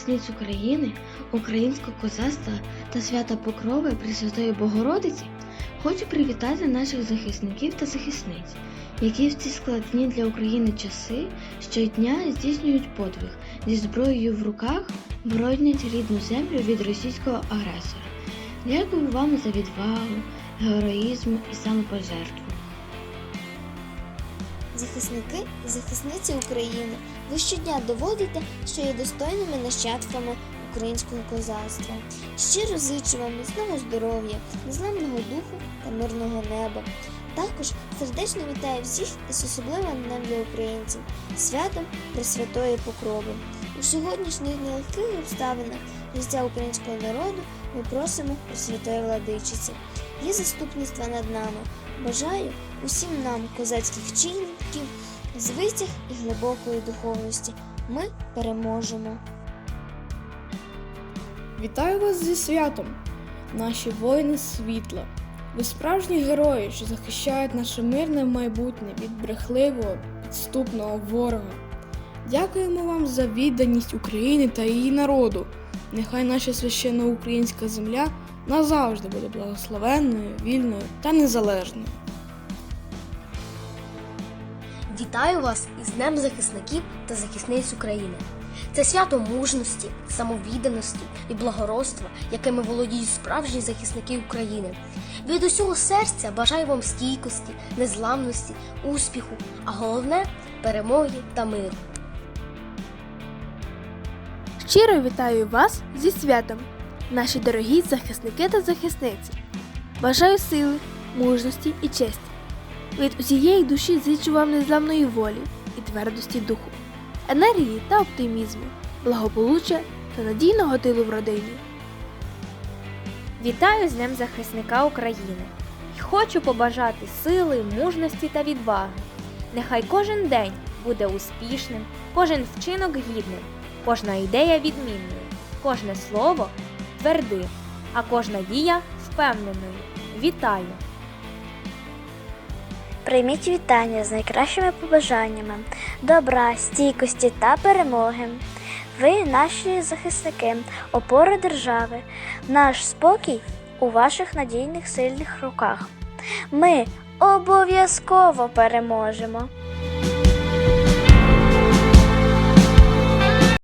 Захисниць України, українського козацтва та свята Покрови Пресвятої Богородиці хочу привітати наших захисників та захисниць, які в ці складні для України часи щодня здійснюють подвиг зі зброєю в руках, боронять рідну землю від російського агресора. Дякую вам за відвагу, героїзм і самопожертву. Захисники і захисниці України, ви щодня доводите, що є достойними нащадками українського козацтва. Щиро зичу вам міцного здоров'я, незламного духу та мирного неба. Також сердечно вітаю всіх із особливим днем для українців святом Пресвятої Покрови. У сьогоднішніх нелегких обставинах життя українського народу ми просимо Пресвятої Владичиці. Є заступництва над нами. Бажаю усім нам козацьких чинників, з витяг і глибокої духовності. Ми переможемо. Вітаю вас зі святом, наші воїни світла. Ви справжні герої, що захищають наше мирне майбутнє від брехливого, підступного ворога. Дякуємо вам за відданість України та її народу. Нехай наша священна українська земля назавжди буде благословенною, вільною та незалежною. Вітаю вас із Днем захисників та захисниць України. Це свято мужності, самовідданості і благородства, якими володіють справжні захисники України. Від усього серця бажаю вам стійкості, незламності, успіху, а головне перемоги та миру. Щиро вітаю вас зі святом, наші дорогі захисники та захисниці. Бажаю сили, мужності і честі. Від усієї душі зичу вам незламної волі і твердості духу, енергії та оптимізму, благополуччя та надійного тилу в родині. Вітаю з Днем захисника України і хочу побажати сили, мужності та відваги. Нехай кожен день буде успішним, кожен вчинок гідним, кожна ідея відмінною, кожне слово твердим, а кожна дія впевненою. Вітаю! Прийміть вітання з найкращими побажаннями, добра, стійкості та перемоги. Ви наші захисники, опора держави, наш спокій у ваших надійних сильних руках. Ми обов'язково переможемо.